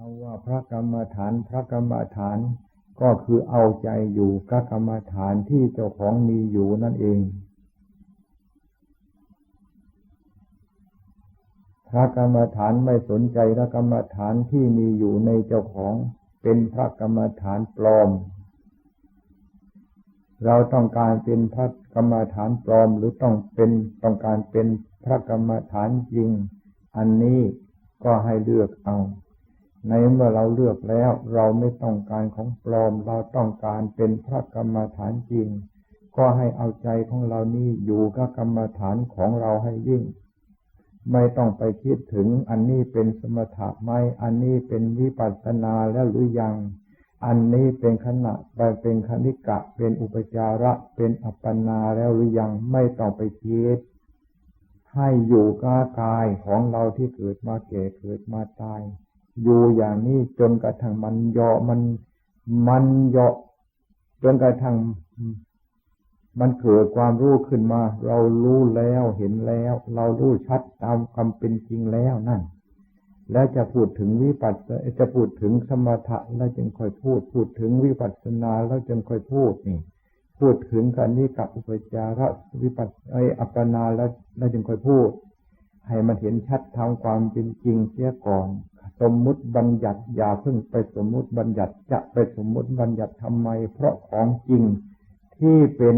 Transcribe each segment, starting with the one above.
คำว่าพระกรรมฐานพระกรรมฐานก็คือเอาใจอยู่กับกรรมฐานที่เจ้าของมีอยู่นั่นเอง พระกรรมฐานไม่สนใจพระกรรมฐานที่มีอยู่ในเจ้าของเป็นพระกรรมฐานปลอม เราต้องการเป็นพระกรรมฐานปลอมหรือต้องเป็นต้องการเป็นพระกรรมฐานจริง อันนี้ก็ให้เลือกเอา ในเมื่อเราเลือกแล้ว เราไม่ต้องการของปลอม เราต้องการเป็นพระกรรมฐานจริง ก็ให้เอาใจของเรานี่อยู่กับกรรมฐานของเราให้ยิ่ง ไม่ต้องไปคิดถึงอันนี้เป็นสมถะไหมอันนี้เป็นวิปัสสนาแล้วหรือยัง อันนี้เป็นขณะไปเป็นคณิกะ เป็นอุปจาระ เป็นอัปปนาแล้วหรือยังไม่ต้องไปคิดให้อยู่กับกายของเราที่เกิดมาแก่เกิดมาตาย อยู่อย่างนี้จนกระทั่งมันเยาะมัน มันเยาะจนกระทั่งมันเกิดความรู้ขึ้นมา เรารู้แล้วเห็นแล้ว เรารู้ชัดตามความเป็นจริงแล้วนั่น แล้วจะพูดถึงวิปัสสจะพูดถึงสมถะแล้วจึงค่อยพูด พูดถึงวิปัสสนาแล้วจึงค่อยพูดนี่ พูดถึงการนี้กับอุปจาระวิปัสไออัปปนาแล้วแล้วจึงค่อยพูด ให้มันเห็นชัดทางความเป็นจริงเสียก่อน สมมุติบัญญัติอย่าเพิ่งไปสมมุติบัญญัติจะไปสมมุติบัญญัติทำไม เพราะของจริงที่เป็น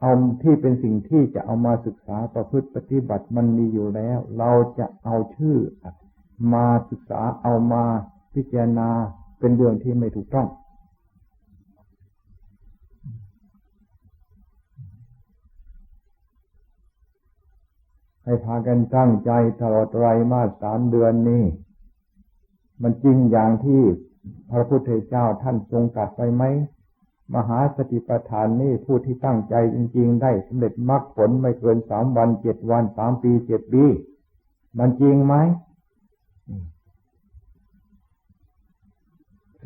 เอาที่เป็นสิ่งที่จะเอามาศึกษาประพฤติปฏิบัติมันมีอยู่แล้ว เราจะเอาชื่อ มาศึกษาเอามาพิจารณาเป็นเรื่องที่ไม่ถูกต้อง ให้พากันตั้งใจตลอดไรมาสามเดือนนี้ มันจริงอย่างที่พระพุทธเจ้าท่านทรงตรัสไปไหม มหาสติปัฏฐานนี่ผู้ที่ตั้งใจจริง ๆ ได้สำเร็จมรรคผลไม่เกินสามวันเจ็ดวันสามปีเจ็ดปี มันจริงไหม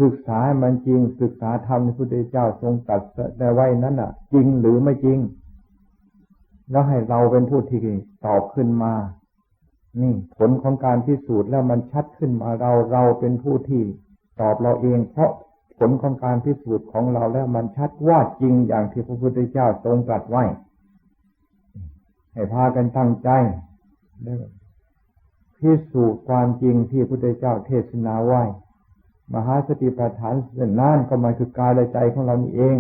ศึกษามันจริงศึกษาธรรมที่พระพุทธเจ้าทรงตรัสแต่ไว้นั้นอะ จริงหรือไม่จริง แล้วให้เราเป็นผู้ที่ตอบขึ้นมา นี่ ผลของการพิสูจน์แล้วมันชัดขึ้นมาเราเราเป็นผู้ที่ตอบเราเอง เพราะผลของการพิสูจน์ของเราแล้วมันชัดว่าจริงอย่างที่พระพุทธเจ้าทรงตรัสไว้ ให้พากันตั้งใจพิสูจน์ความจริงที่พระพุทธเจ้าเทศนาไว้ มหาสติปัฏฐานเส้นนั้นก็หมายคือกายและใจของเรานี่เอง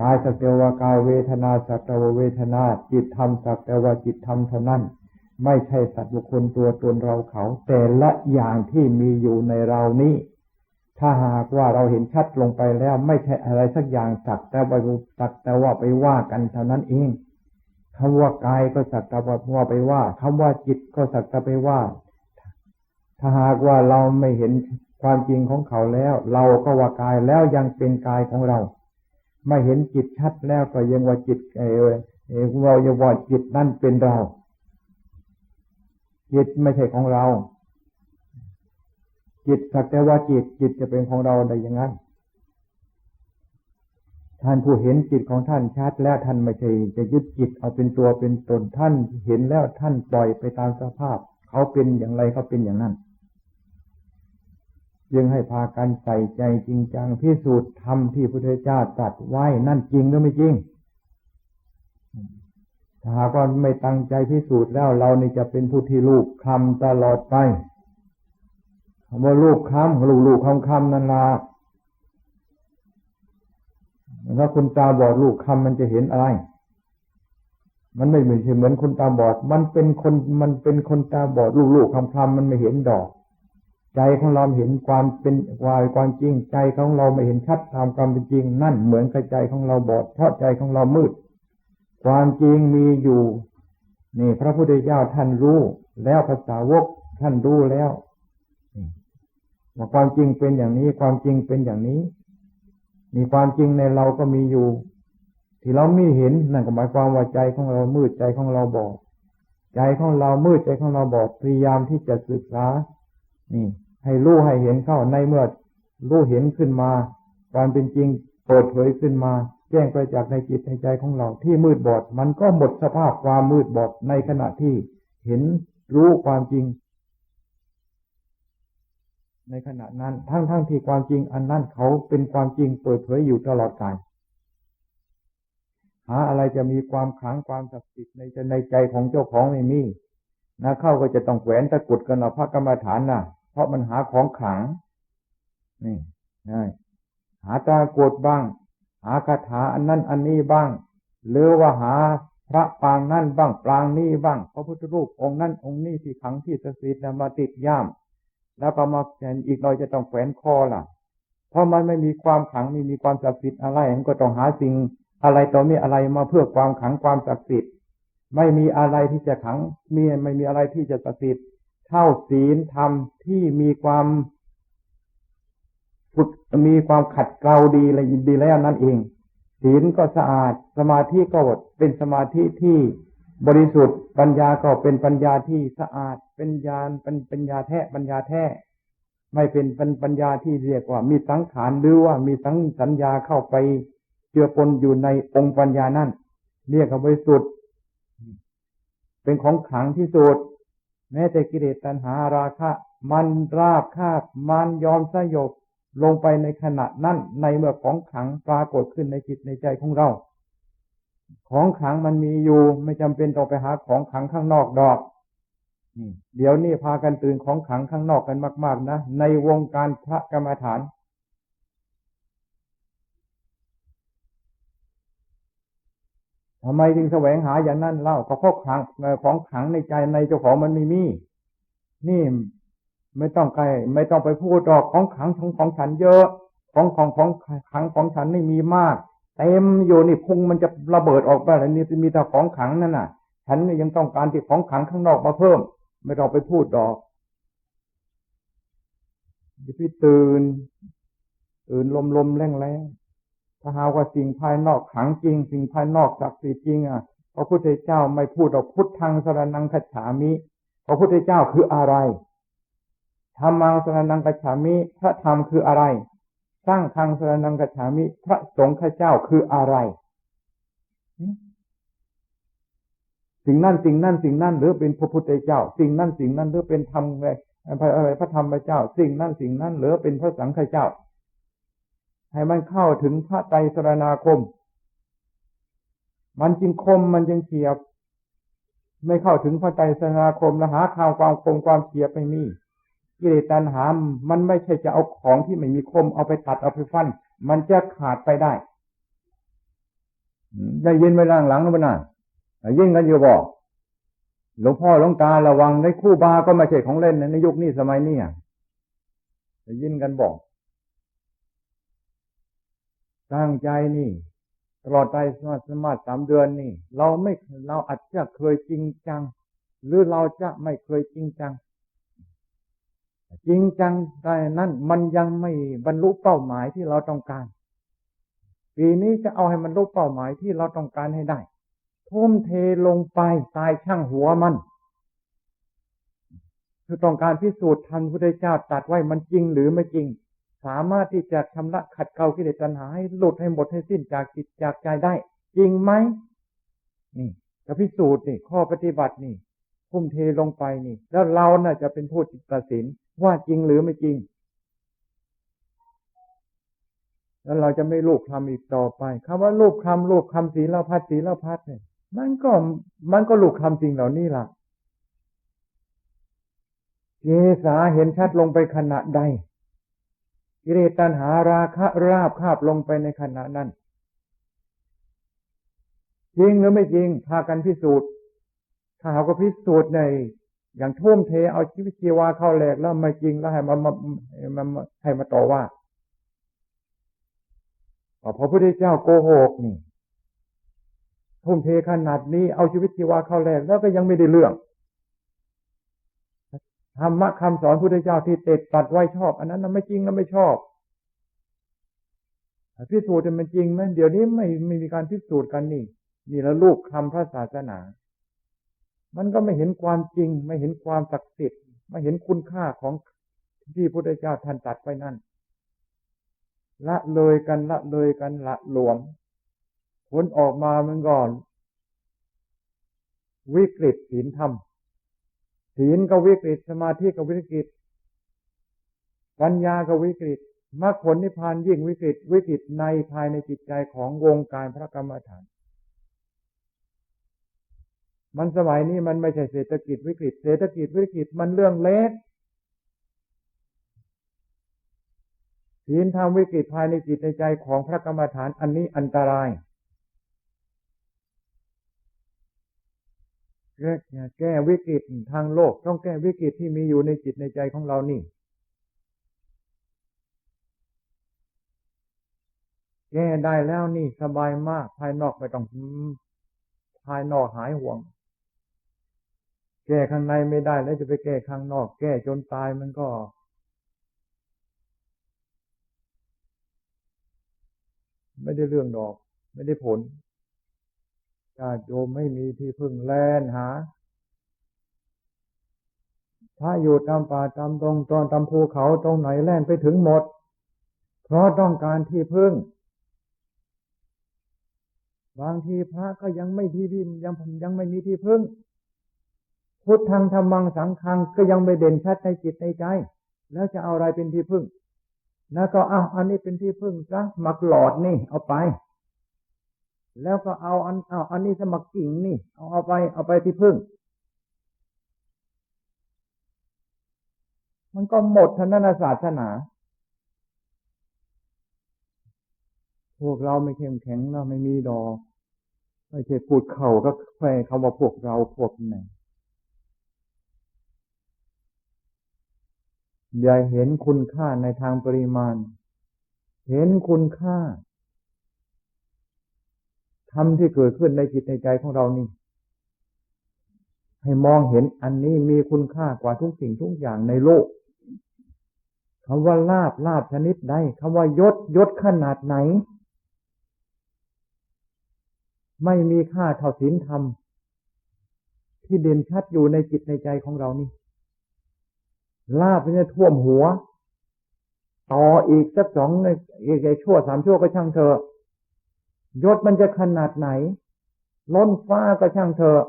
กายสักแต่ว่ากายเวทนาสักแต่ว่าเวทนา จิตธรรมสักแต่ว่าจิตธรรมเท่านั้น ไม่ใช่สัตว์บุคคลตัวตนเราเขา แต่ละอย่างที่มีอยู่ในเรานี้ ถ้าหากว่าเราเห็นชัดลงไปแล้ว ไม่ใช่อะไรสักอย่างสักแต่ว่าสักแต่ว่าไปว่ากันเท่านั้นเองคำว่ากายก็สักแต่ว่าไปว่าคำว่าจิตก็สักแต่ไปว่า ถ้าหากว่าเราไม่เห็นความจริงของเขาแล้ว เราก็ว่ากายแล้วยังเป็นกายของเรา ไม่เห็นจิตชัดแล้วก็ยังว่าจิตเออเราจะว่าจิตนั่นเป็นเรา จิตไม่ใช่ของเรา จิตสักแต่ว่าจิตจิตจะเป็นของเราได้ยังไงท่านผู้เห็นจิตของท่านชัดแล้วท่านไม่ใช่จะยึดจิตเอาเป็นตัวเป็นตนท่านเห็นแล้วท่านปล่อยไปตามสภาพ เขาเป็นอย่างไรเขาเป็นอย่างนั้น ยังให้พากันใส่ใจจริงจังพิสูจน์ทำที่พระพุทธเจ้าตรัสไว้นั่นจริงหรือไม่จริง ถ้าหากว่าไม่ตั้งใจพิสูจน์แล้วเรานี่จะเป็นผู้ที่ลูกคำตลอดไปว่าลูกคำลูกลูกคำคำนั่นละถ้าคุณตาบอดลูกคำมันจะเห็นอะไร มันไม่เหมือนเหมือนคนตาบอด มันเป็นคนมันเป็นคนตาบอดลูกลูกคำคำมันไม่เห็นดอก ใจของเราเห็นความเป็นวายความจริง ใจของเราไม่เห็นชัดตามความเป็นจริง นั่นเหมือนกับใจของเราบอดเพราะใจของเรามืด ความจริงมีอยู่ นี่ พระพุทธเจ้าท่านรู้ แล้วภาษาวกท่านรู้แล้วว่าความจริงเป็นอย่างนี้ ความจริงเป็นอย่างนี้ มีความจริงในเราก็มีอยู่ ที่เราไม่เห็นนั่นก็หมายความว่าใจของเรามืดใจของเราบอดใจของเรามืดใจของเราบอดพยายามที่จะศึกษานี่ ให้รู้ให้เห็นเข้าในเมื่อรู้เห็นขึ้นมา ความเป็นจริงเปิดเผยขึ้นมา แจ้งไปจากในจิตในใจของเราที่มืดบอด มันก็หมดสภาพความมืดบอดในขณะที่เห็นรู้ความจริง ในขณะนั้นทั้งทั้งที่ความจริงอันนั้นเขาเป็นความจริงเปิดเผยอยู่ตลอดกาลหาอะไรจะมีความขังความศักดิ์สิทธิ์ในใจในใจของเจ้าของไม่มีนะเข้าก็จะต้องแขวนตะกุดกันเอาพระกรรมฐานนะ่ะ เพราะมันหาของขลัง นี่ใช่หาตะกุดบ้าง หาคาถาอันนั้นอันนี้บ้าง หรือว่าหาพระปางนั่นบ้างปางนี้บ้าง พระพุทธรูปองค์นั้นองค์นี้ที่ขังที่ศักดิ์สิทธิ์มาติดย่าม แล้วก็มาแขวนอีกหน่อยจะต้องแขวนคอล่ะ เพราะมันไม่มีความขังไม่มีความศักดิ์สิทธิ์อะไรมันก็ต้องหาสิ่งอะไรต่อมีอะไรมาเพื่อความขังความศักดิ์สิทธิ์ไม่มีอะไรที่จะขังมีไม่มีอะไรที่จะศักดิ์สิทธิ์ เท่าศีลธรรมที่มีความฝึกมีความขัดเกลาดีอะไรยินดีแล้วนั่นเอง ศีลก็สะอาด สมาธิก็เป็นสมาธิที่บริสุทธิ์ ปัญญาก็เป็นปัญญาที่สะอาด เป็นญาณเป็นปัญญาแท้ปัญญาแท้ไม่เป็นเป็นปัญญาที่เรียกว่า มีสังขารหรือว่ามีสังสัญญาเข้าไปเจือปนอยู่ในองค์ปัญญานั่นเรียกว่าบริสุทธิ์ เป็นของขังที่สุด แม้แต่กิเลสตัณหาราคะ มันราบคาบมันยอมสยบลงไปในขณะนั้นในเมื่อของขังปรากฏขึ้นในจิตในใจของเรา ของขังมันมีอยู่ไม่จำเป็นต้องไปหาของขังข้างนอกดอกเดี๋ยวนี้พากันตื่นของขังข้างนอกกันมาก ๆ นะในวงการพระกรรมฐาน ทำไมจึงแสวงหาอย่างนั้นเล่าก็เพราะขังของขังในใจในเจ้าของมันไม่มี นี่ไม่ต้องไกลไม่ต้องไปพูดดอกของขังของของฉันเยอะ ของของของขังของฉันไม่มีมากเต็มอยู่นี่พุงมันจะระเบิดออกไปแล้วนี่จะมีแต่ของขังนั่นน่ะ ฉันยังต้องการที่ของขังข้างนอกมาเพิ่ม ไม่ต้องไปพูดดอกพี่ตื่น ตื่นลมลมแรงแรง ถ้าหาว่าสิ่งภายนอกขังจริง สิ่งภายนอกศักดิ์สิทธิ์จริงอะพระพุทธเจ้าไม่พูดออกพุทธังสรนังคัจฉามิพระพุทธเจ้าคืออะไรธรรมังสรนังคัจฉามิ พระธรรมคืออะไร สร้างทางสรนังคัจฉามิ พระสงฆ์ข้าเจ้าคืออะไรสิ่งนั่นสิ่งนั่นสิ่งนั่นหรือเป็นพระพุทธเจ้า สิ่งนั่นสิ่งนั้นหรือเป็นธรรมอะไรพระธรรมเจ้า สิ่งนั่นสิ่งนั้นหรือเป็นพระสังฆเจ้า ให้มันเข้าถึงพระไตรสรณาคม มันจึงคมมันจึงเฉียบ ไม่เข้าถึงพระไตรสรณาคมแล้วหาข่าวความคมความเฉียบไม่มีกิเลสตัณหา มันไม่ใช่จะเอาของที่ไม่มีคมเอาไปตัดเอาไปฟัน มันจะขาดไปได้ได้ยินไปล่างหลังแล้วนะยิ่งกันอยู่บอกหลวงพ่อหลวงตาระวังในคู่บาก็ไม่ใช่ของเล่นในยุคนี้สมัยนี้ได้ยินกันบอก ตั้งใจนี่ ตลอดไปสมาสมาสามเดือนนี่ เราไม่เราอาจจะเคยจริงจัง หรือเราจะไม่เคยจริงจัง จริงจังได้นั้นมันยังไม่บรรลุเป้าหมายที่เราต้องการ ปีนี้จะเอาให้มันรู้เป้าหมายที่เราต้องการให้ได้ทุ่มเทลงไปตายช่างหัวมันคือต้องการพิสูจน์ทันพระพุทธเจ้าตัดไว้มันจริงหรือไม่จริง สามารถที่จะชำระขัดเกลากิเลสตัณหาให้หลุดให้หมดให้สิ้นจากจิตจากใจได้ จริงไหมนี่จะพิสูจน์นี่ ข้อปฏิบัตินี่พุ่มเทลงไปนี่ แล้วเราน่ะจะเป็นผู้ตัดสินว่าจริงหรือไม่จริง แล้วเราจะไม่ลูกคำอีกต่อไปคำว่าลูกคำลูกคำศีลพัดศีลพัดเนี่ยมันก็มันก็ลูกคำจริงเหล่านี้ล่ะเกษาเห็นชัดลงไปขณะใด กิเลสตัณหาราคะราบคาบลงไปในขณะนั้น จริงหรือไม่จริงพากันพิสูจน์ถ้าหากพิสูจน์ใน อย่างทุ่มเทเอาชีวิตชีวาเข้าแหลกแล้วไม่จริงแล้วให้มามามาให้มาต่อว่าพระพุทธเจ้าโกหกนี่ทุ่มเทขนาดนี้เอาชีวิตชีวาเข้าแหลกแล้วก็ยังไม่ได้เรื่อง ธรรมะคำสอนพุทธเจ้าที่เต็ดตัดไว้ชอบ อันนั้นไม่จริงนะไม่ชอบพิสูจน์มันจริงไหมเดี๋ยวนี้ไม่ไม่มีการพิสูจน์กันนี่นี่แล้วลูกคำพระศาสนา มันก็ไม่เห็นความจริง ไม่เห็นความศักดิ์สิทธิ์ไม่เห็นคุณค่าของที่พุทธเจ้าท่านตัดไว้นั่นละเลยกันละเลยกันละหลวม ผลออกมามันก่อน วิกฤตศีลธรรม ศีลก็วิกฤตสมาธิก็วิกฤต ปัญญาก็วิกฤตมรรคผลนิพพานยิ่งวิกฤตวิกฤตในภายในจิตใจของวงการพระกรรมฐาน มันสมัยนี้มันไม่ใช่เศรษฐกิจวิกฤต เศรษฐกิจวิกฤตมันเรื่องเล็กศีลธรรมวิกฤตภายในจิตในใจของพระกรรมฐานอันนี้อันตราย แก้แก้วิกฤตทางโลก ต้องแก้วิกฤตที่มีอยู่ในจิตในใจของเรานี่ แก้ได้แล้วนี่สบายมาก ภายนอกไม่ต้องภายนอกหายห่วง แก้ข้างในไม่ได้แล้วจะไปแก้ข้างนอก แก้จนตายมันก็ ไม่ได้เรื่องดอก ไม่ได้ผล ญาติโยมไม่มีที่พึ่งแลนหา ถ้าอยู่ตามป่าตามตรงตอนตามภูเขาตรงไหนแล่นไปถึงหมด เพราะต้องการที่พึ่ง บางทีพระก็ยังไม่ที่ดินยังยังไม่มีที่พึ่ง พุทธังธรรมังสังฆังก็ยังไม่เด่นชัดในจิตในใจ แล้วจะเอาอะไรเป็นที่พึ่ง แล้วก็เอาอันนี้เป็นที่พึ่งซะมักหลอดนี่เอาไป แล้วก็เอาอันเอาอันนี้สมัครกิ่งนี่ เอาเอาไปเอาไปที่พึ่ง มันก็หมดทนศาสนา พวกเราไม่เข้มแข็งเราไม่มีดอกไม่ใช่พูดเข่าก็แฝงคำว่าพวกเราพวกไหนอย่าเห็นคุณค่าในทางปริมาณ เห็นคุณค่า ธรรมที่เกิดขึ้นในจิตในใจของเรานี่ ให้มองเห็นอันนี้มีคุณค่ากว่าทุกสิ่งทุกอย่างในโลกคำว่าลาบลาบชนิดใดคำว่ายศยศขนาดไหน ไม่มีค่าเท่าศีลธรรม ที่เด่นชัดอยู่ในจิตในใจของเรานี่ลาบเนี่ยท่วมหัว ต่ออีกสักสองอีกชั่วสามชั่วก็ช่างเธอะ ยศมันจะขนาดไหน ล้นฟ้าก็ช่างเถอะ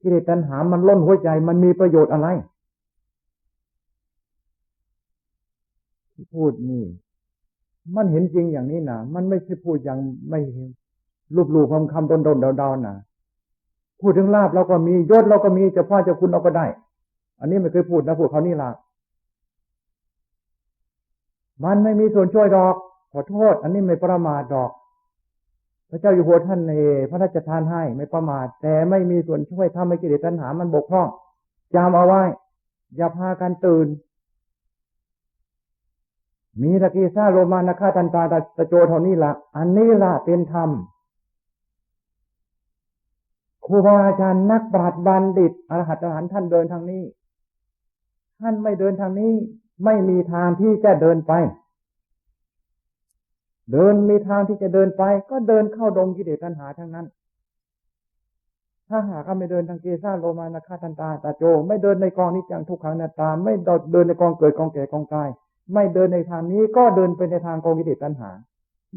กิเลสตัณหามันล้นหัวใจมันมีประโยชน์อะไร ที่พูดนี่ มันเห็นจริงอย่างนี้นะมันไม่ใช่พูดอย่างไม่รูปรูปคำคำดนดนเดาเดานะพูดถึงลาบเราก็มียศเราก็มีจะพ่อจะคุณเราก็ได้ อันนี้ไม่เคยพูดนะพูดเขานี่ละมันไม่มีส่วนช่วยดอก ขอโทษ อันนี้ไม่ประมาทดอก ระเจ้าอยู่หัวท่านในพระราชทานให้ไม่ประมาทแต่ไม่มีส่วนช่วยทำให้กิเลสตัณหามันบกพร่องจำเอาไว้ อย่าพากันตื่น มีตะกีซาโรมานาคาตันตาตะโจเท่านี้ละอันนี้ละเป็นธรรมครูบาอาจารย์นักปราชญ์บัณฑิตอรหัตอรหันท่านเดินทางนี้ ท่านไม่เดินทางนี้ ไม่มีทางที่จะเดินไป เดินมีทางที่จะเดินไป ก็เดินเข้าดงกิเลสตัณหาทั้งนั้น ถ้าหากไม่เดินทางเกซ่าโลมานาคาตันตาตาโจ ไม่เดินในกองนิจังทุกขังนาตา ไม่เดินในกองเกิดกองแก่กองตาย ไม่เดินในทางนี้ก็เดินไปในทางกองกิเลสตัณหา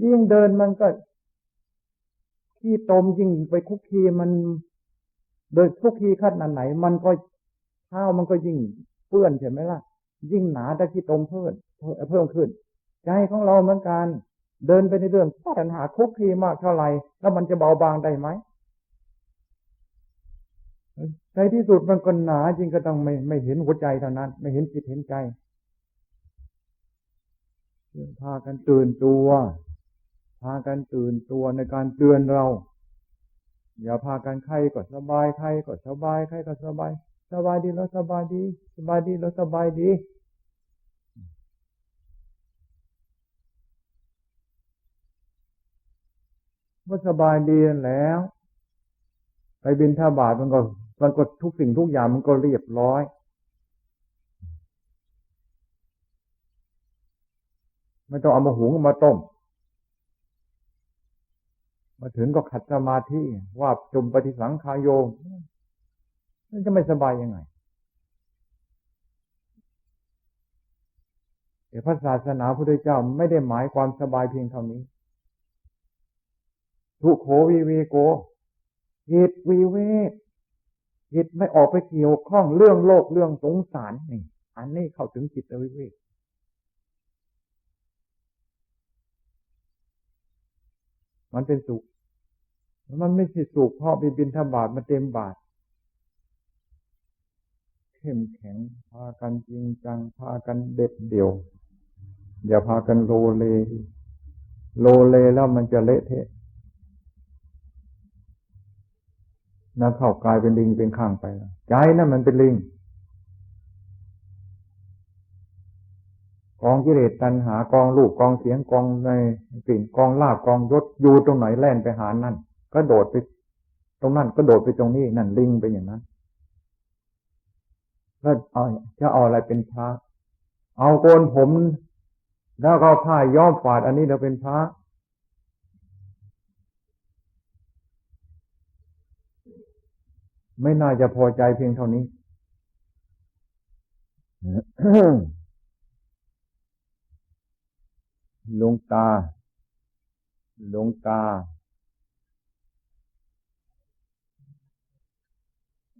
ยิ่งเดินมันก็ขี้ตมยิ่งไปคุกคีมันเดินคุกคีขั้นไหน มันก็เท้ามันก็ยิ่งเปื้อนใช่ไหมล่ะ ยิ่งหนาแต่ขี้ตมเพิ่มเพิ่มขึ้น ใจของเราเหมือนกัน เดินไปในเรื่องปัญหาคุกคีมากเท่าไหร่แล้วมันจะเบาบางได้ไหมในที่สุดมันก็หนาจริงก็ต้องไม่ไม่เห็นหัวใจเท่านั้น ไม่เห็นจิตเห็นใจพากันตื่นตัว พากันตื่นตัวในการเตือนเรา อย่าพากันใครก็สบายใครก็สบายใครก็สบาย สบายดีแล้วสบายดี สบายดีแล้วสบายดี ก็สบายดีแล้ว ไปบินท่าบาทมันก็มันก็ทุกสิ่งทุกอย่างมันก็เรียบร้อยไม่ต้องเอามาหุงมาต้ม มาถึงก็ขัดสมาธิว่าจุมปฏิสังขายโยมันจะไม่สบายยังไงแต่พระศาสนาพระพุทธเจ้าไม่ได้หมายความสบายเพียงเท่านี้ ทุโขวิเวโกจิตวิเวกจิตไม่ออกไปเกี่ยวข้องเรื่องโลกเรื่องสงสารนี่ อันนี้เข้าถึงจิตวิเวกมันเป็นสุข มันไม่ใช่สุขเพราะบินบินทบาทมาเต็มบาท เข้มแข็ง พากันจริงจัง พากันเด็ดเดี่ยว อย่าพากันโลเล โลเลแล้วมันจะเละเทะ นักเข้ากลายเป็นลิงเป็นข้างไปแล้วใจนั่นมันเป็นลิงกองกิเลสตัณหากองลูกกองเสียงกองในสิ่งกองลาบกองยศอยู่ตรงไหนแล่นไปหานั่นก็โดดไป ตรงนั้นก็โดดไปตรงนี้นั่นลิงเป็นอย่างนั้นแล้วเอาจะเอาอะไรเป็นพระ เอาโกนผม แล้วก็ผ้าย้อมฝาดอันนี้เราเป็นพระ ไม่น่าจะพอใจเพียงเท่านี้ หลวงตา หลวงตา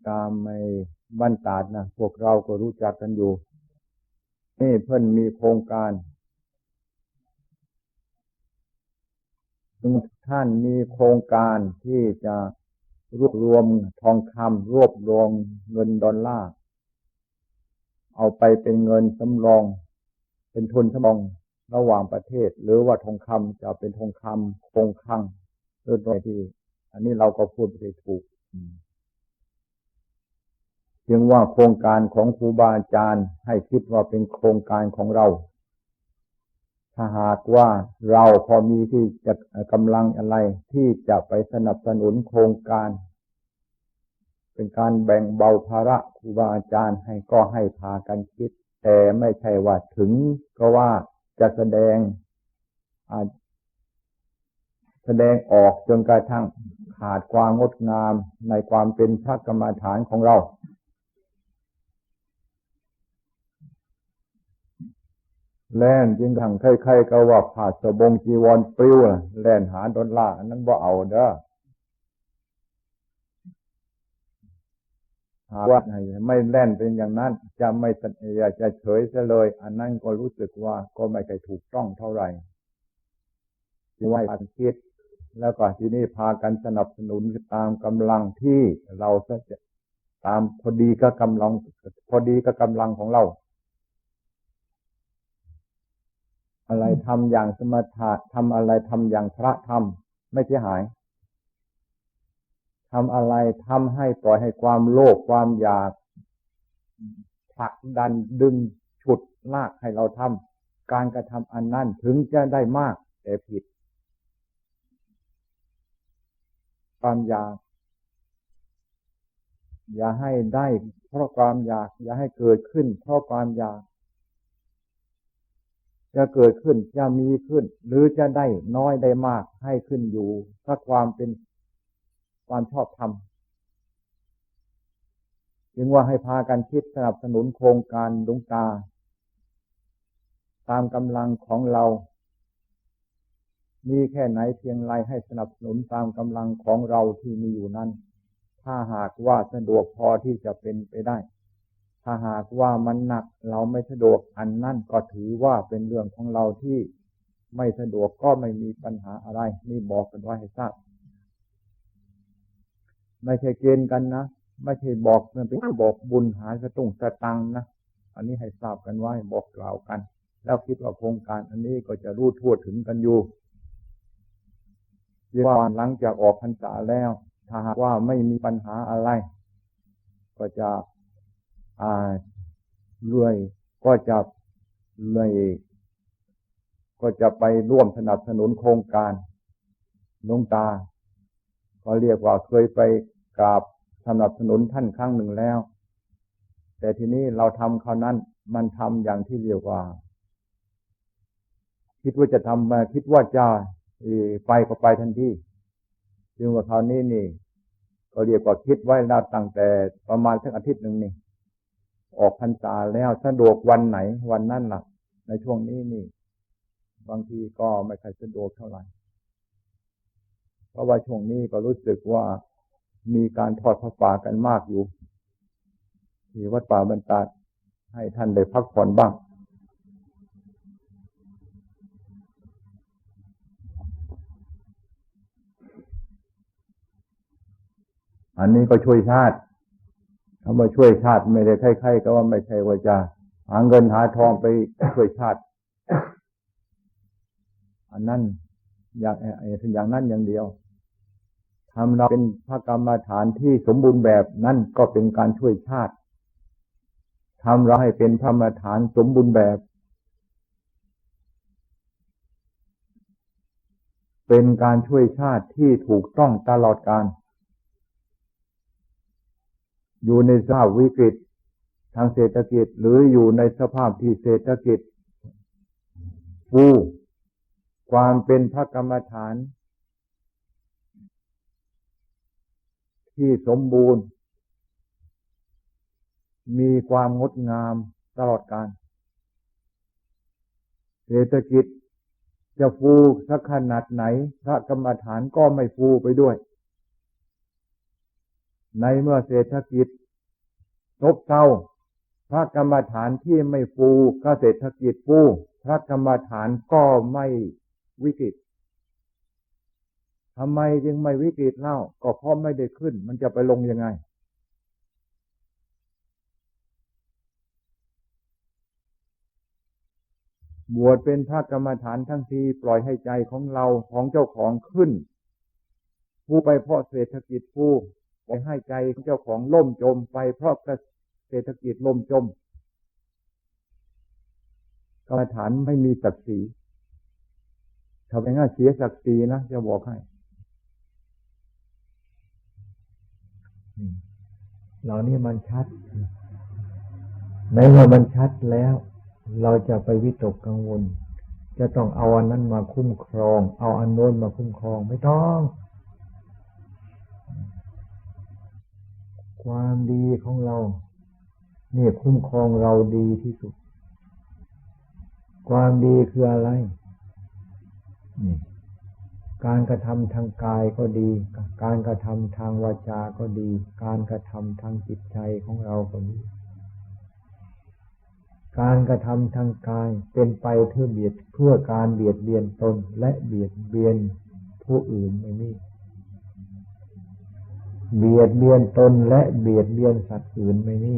ตามไม่บ้านตาดนะ พวกเราก็รู้จักกันอยู่ นี่เพิ่นมีโครงการท่านมีโครงการที่จะ รวบรวมทองคำรวบรวมเงินดอลลาร์เอาไปเป็นเงินสำรอง เป็นทุนสำรองระหว่างประเทศ หรือว่าทองคำจะเป็นทองคำคงคลังหรือโดยที่ อันนี้เราก็พูดไปถูกจึงว่าโครงการของครูบาอาจารย์ให้คิดว่าเป็นโครงการของเรา ถ้าหากว่าเราพอมีที่จะกำลังอะไรที่จะไปสนับสนุนโครงการ เป็นการแบ่งเบาภาระครูบาอาจารย์ให้ก็ให้พากันคิด แต่ไม่ใช่ว่าถึงก็ว่าจะแสดงแสดงออกจนกระทั่งขาดความงดงามในความเป็นพระกรรมฐานของเรา แล่นจึงทังใครๆก็ว่าผาสบงจีวรปลิวแล่นหาดอลลาร์นั้นบ่เอาเด้อหาว่าไม่แล่นเป็นอย่างนั้น จะไม่อยากจะเฉยซะเลย อันนั้นก็รู้สึกว่าก็ไม่เคยถูกต้องเท่าไหร่ที่ว่าการคิด แล้วก็ที่นี่พากันสนับสนุนตามกำลังที่เราจะตามพอดีก็กำลัง พอดีก็กำลังของเรา อะไรทำอย่างสมถะทำอะไรทำอย่างพระทำไม่เสียหายทำอะไรทำให้ปล่อยให้ความโลภความอยากผลักดันดึงฉุดลากให้เราทำการกระทำอันนั้นถึงจะได้มาก แต่ผิด ความอยาก อย่าให้ได้เพราะความอยาก อย่าให้เกิดขึ้น เพราะความอยาก จะเกิดขึ้นจะมีขึ้น หรือจะได้น้อยได้มากให้ขึ้นอยู่ถ้าความเป็นความชอบธรรมจึงว่าให้พากันคิดสนับสนุนโครงการดวงตา ตามกำลังของเรา มีแค่ไหนเพียงไรให้สนับสนุนตามกำลังของเราที่มีอยู่นั้น ถ้าหากว่าสะดวกพอที่จะเป็นไปได้ ถ้าหากว่ามันหนักเราไม่สะดวกอันนั่นก็ถือว่าเป็นเรื่องของเราที่ไม่สะดวกก็ไม่มีปัญหาอะไร นี่บอกกันไว้ให้ทราบไม่ใช่เกณฑ์กันนะไม่ใช่บอกมันเป็นบอกบุญหาสตุ้งสตังนะอันนี้ให้ทราบกันไว้บอกกล่าวกัน แล้วคิดว่าโครงการอันนี้ก็จะรู้ทั่วถึงกันอยู่ว่าหลังจากออกพรรษาแล้ว ถ้าหากว่าไม่มีปัญหาอะไร ก็จะ รวยก็จะรวยก็จะไปร่วมสนับสนุนโครงการลงตา ก็เรียกว่าเคยไปกราบสนับสนุนท่านครั้งหนึ่งแล้ว แต่ทีนี้เราทำคราวนั้น มันทำอย่างที่เรียกว่า คิดว่าจะทำมาคิดว่าจะไปก็ไปทันทีจึงว่าคราวนี้นี่ ก็เรียกว่าคิดไว้แล้วตั้งแต่ประมาณสักอาทิตย์หนึ่งนี่ ออกพรรษาแล้วสะดวกวันไหนวันนั่นหลักในช่วงนี้นี่ บางทีก็ไม่ค่อยสะดวกเท่าไหร่ เพราะว่าช่วงนี้ก็รู้สึกว่ามีการทอดพระป่ากันมากอยู่ ที่วัดป่าบรรดาให้ท่านได้พักผ่อนบ้างอันนี้ก็ช่วยชาติ คำว่าช่วยชาติไม่ได้ใครๆก็ว่าไม่ใช่ว่าจะหาเงินหาทองไปช่วยชาติ อันนั้นอย่างอย่างนั้นอย่างเดียวทำเราเป็นพระกรรมฐานที่สมบูรณ์แบบนั่นก็เป็นการช่วยชาติทำเราให้เป็นพระกรรมฐานสมบูรณ์แบบ เป็นการช่วยชาติที่ถูกต้องตลอดการ อยู่ในสภาพวิกฤตทางเศรษฐกิจหรืออยู่ในสภาพที่เศรษฐกิจฟูความเป็นพระกรรมฐาน ที่สมบูรณ์ มีความงดงามตลอดการ เศรษฐกิจจะฟูสักขนาดไหน พระกรรมฐานก็ไม่ฟูไปด้วย ในเมื่อเศรษฐกิจซบเซาพระกรรมฐานที่ไม่ฟูก็เศรษฐกิจฟูพระกรรมฐานก็ไม่วิกฤตทำไมจึงไม่วิกฤตเล่า ก็เพราะไม่ได้ขึ้น มันจะไปลงยังไง บวชเป็นพระกรรมฐานทั้งทีปล่อยให้ใจของเราของเจ้าของขึ้น ผู้ไปเพราะเศรษฐกิจผู้ ไปให้ใจของเจ้าของล่มจมไปเพราะเศรษฐกิจล่มจมกรรมฐานไม่มีศักดิ์ศรีทำไมง่ายเสียศักดิ์ศรีนะจะบอกให้เหล่านี้มันชัดในเมื่อมันชัดแล้ว เราจะไปวิตกกังวล จะต้องเอาอันนั้นมาคุ้มครอง เอาอันโน้นมาคุ้มครองไม่ต้อง ความดีของเรา เนี่ยคุ้มครองเราดีที่สุด ความดีคืออะไรนี่การกระทำทางกายก็ดี การกระทำทางวาจาก็ดี การกระทำทางจิตใจของเราก็ดี การกระทำทางกายเป็นไปเพื่อเบียดเพื่อการเบียดเบียนตนและเบียดเบียนผู้อื่นไม่มี เบียดเบียนตนและเบียดเบียนสัตว์อื่นไม่มี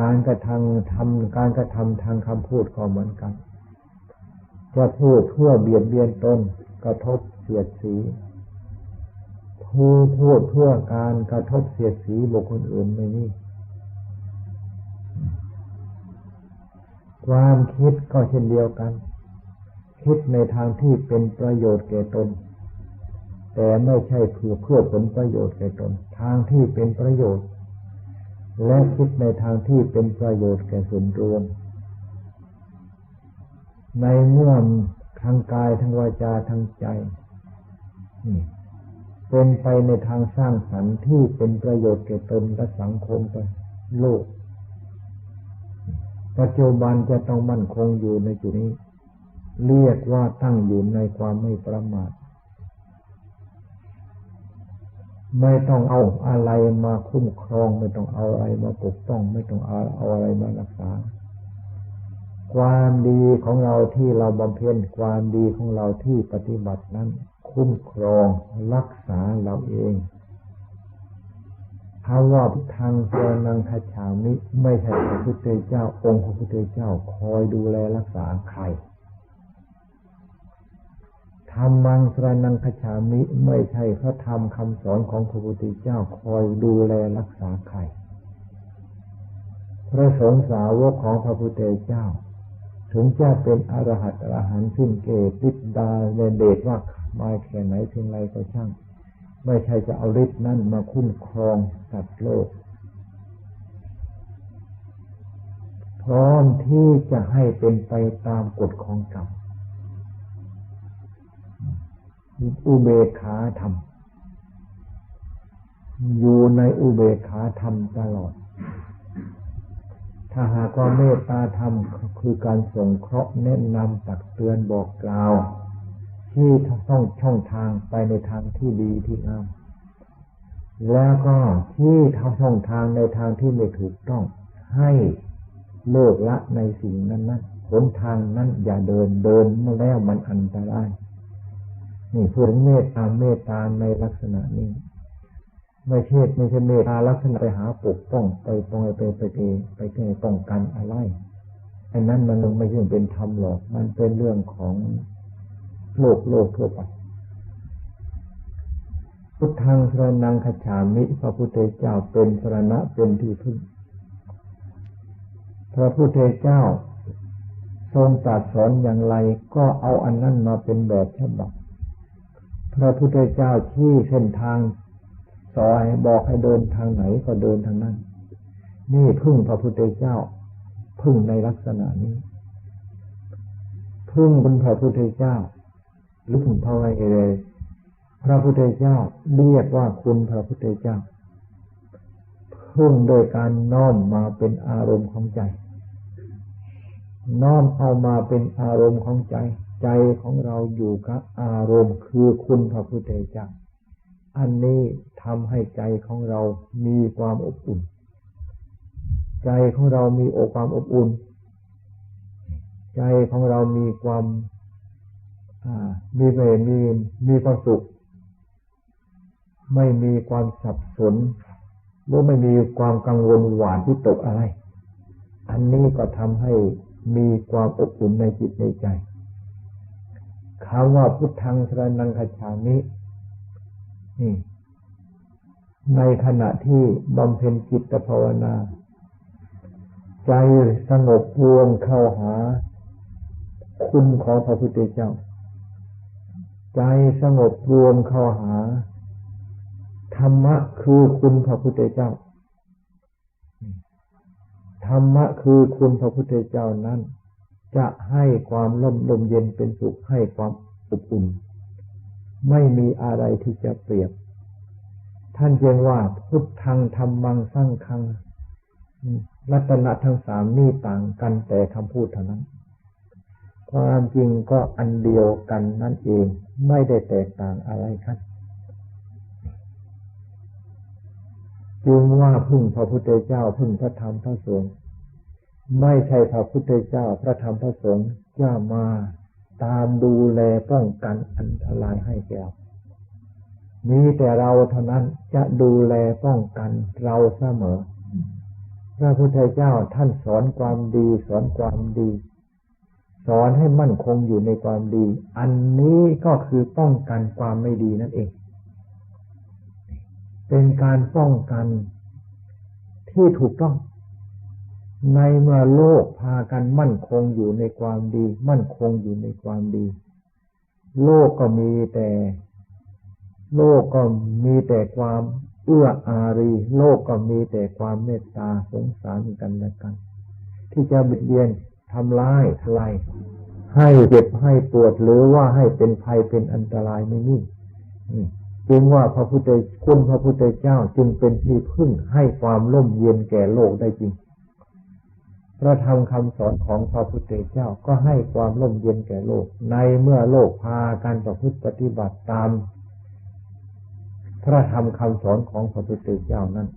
การกระทำทำการกระทำทางคำพูดก็เหมือนกัน จะพูดเพื่อเบียดเบียนตนกระทบเสียดสีผู้พูดเพื่อการกระทบเสียดสีบุคคลอื่นไม่มีความคิดก็เช่นเดียวกัน คิดในทางที่เป็นประโยชน์แก่ตน แต่ไม่ใช่เพื่อเพื่อผลประโยชน์แก่ตน ทางที่เป็นประโยชน์ และคิดในทางที่เป็นประโยชน์แก่ส่วนรวม ในเมื่อทางกายทางวาจาทางใจเป็นไปในทางสร้างสรรค์ที่เป็นประโยชน์แก่ตนและสังคมไปโลก ปัจจุบันจะต้องมั่นคงอยู่ในจุดนี้ เรียกว่าตั้งอยู่ในความไม่ประมาท ไม่ต้องเอาอะไรมาคุ้มครอง ไม่ต้องเอาอะไรมาปกป้อง ไม่ต้องเอาเอาอะไรมารักษา ความดีของเราที่เราบำเพ็ญความดีของเราที่ปฏิบัตินั้น คุ้มครองรักษาเราเองคำว่าทางเจนังคาฉามิไม่ใช่พระพุทธเจ้าองค์พระพุทธเจ้าคอยดูแลรักษาใคร ธรรมังสรนังคฉามิไม่ใช่พระธรรมคำสอนของพระพุทธเจ้าคอยดูแลรักษาใคร พระสงฆ์สาวกของพระพุทธเจ้า ถึงจะเป็นอรหัตอรหันต์สิ้นเกตฤทธาในเดชว่ามาแค่ไหนเพียงไรก็ช่าง ไม่ใช่จะเอาฤทธิ์นั่นมาคุ้มครองสัตว์โลก พร้อมที่จะให้เป็นไปตามกฎของกรรม อุเบกขาธรรม อยู่ในอุเบกขาธรรมตลอด ถ้าหากว่าเมตตาธรรมคือการส่งเคราะห์แนะนำตักเตือนบอกกล่าว ที่ต้องช่องทางไปในทางที่ดีที่งามแล้วก็ที่ทำช่องทางในทางที่ไม่ถูกต้อง ให้เลิกละในสิ่งนั้นนั้นหนทางนั้นอย่าเดินเดินมาแล้วมันอันตราย นี่พูดถึงเมตตาเมตตาในลักษณะนี้ ไม่ใช่ไม่ใช่เมตตาลักษณะไปหาปกป้องไปป้องไปไปไปไปไปป้องกันอะไรอ้นั้นมันไม่ใช่เป็นธรรมหรอก มันเป็นเรื่องของโลกโลกทั่วไปพุทธังสรนังขจามิ พระพุทธเจ้าเป็นสรณะเป็นที่พึ่ง พระพุทธเจ้า ทรงตรัสสอนอย่างไรก็เอาอันนั้นมาเป็นแบบฉบับ พระพุทธเจ้าที่เส้นทางสอนบอกให้เดินทางไหนก็เดินทางนั้น นี่พึ่งพระพุทธเจ้า พึ่งในลักษณะนี้ พึ่งบนพระพุทธเจ้าหรือพึ่งพระไวเลยพระพุทธเจ้าเรียกว่าคุณพระพุทธเจ้า พึ่งโดยการน้อมมาเป็นอารมณ์ของใจ น้อมเอามาเป็นอารมณ์ของใจ ใจของเราอยู่กับอารมณ์คือคุณพระพุทธเจ้า อันนี้ทำให้ใจของเรามีความอบอุ่น ใจของเรามีอความอบอุ่น ใจของเรามีความมีเมมีมีความสุข ไม่มีความสับสนหรือไม่มีความกังวลหวานที่ตกอะไร อันนี้ก็ทำให้มีความอบอุ่นในจิตในใจ คำว่าพุทธังสรนังคฉามินี่ในขณะที่บำเพ็ญจิตภาวนา ใจสงบรวมเข้าหา คุณของพระพุทธเจ้า ใจสงบรวมเข้าหา ธรรมะคือคุณพระพุทธเจ้า ธรรมะคือคุณพระพุทธเจ้านั้น จะให้ความร่มลมเย็นเป็นสุขให้ความอบอุ่น ไม่มีอะไรที่จะเปรียบ ท่านเรียกว่าพุทธังธรรมังสร้างคังรัตนะทั้งสามนี่ต่างกันแต่คำพูดเท่านั้น ความจริงก็อันเดียวกันนั่นเองไม่ได้แตกต่างอะไรครับจึงว่าพึ่งพระพุทธเจ้าพึ่งพระธรรมพระสงฆ์ ไม่ใช่พระพุทธเจ้าพระธรรมพระสงฆ์จะมาตามดูแลป้องกันอันตรายให้แก่มีแต่เราเท่านั้นจะดูแลป้องกันเราเสมอ พระพุทธเจ้าท่านสอนความดี สอนความดี สอนให้มั่นคงอยู่ในความดี อันนี้ก็คือป้องกันความไม่ดีนั่นเอง เป็นการป้องกันที่ถูกต้อง ในเมื่อโลกพากันมั่นคงอยู่ในความดี มั่นคงอยู่ในความดี โลกก็มีแต่ โลกก็มีแต่ความเอื้ออารี โลกก็มีแต่ความเมตตาสงสารกันและกัน ที่จะบิดเบียนทำร้ายทลายให้เจ็บให้ปวดหรือว่าให้เป็นภัยเป็นอันตรายไม่มีจึงว่าพระพุทธคุณพระพุทธเจ้าจึงเป็นที่พึ่งให้ความร่มเย็นแก่โลกได้จริง พระธรรมคำสอนของพระพุทธเจ้าก็ให้ความร่มเย็นแก่โลก ในเมื่อโลกพาการประพฤติปฏิบัติตาม พระธรรมคำสอนของพระพุทธเจ้านั้น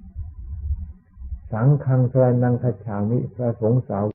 สังฆังสรนังคฉามิพระสงฆ์สาว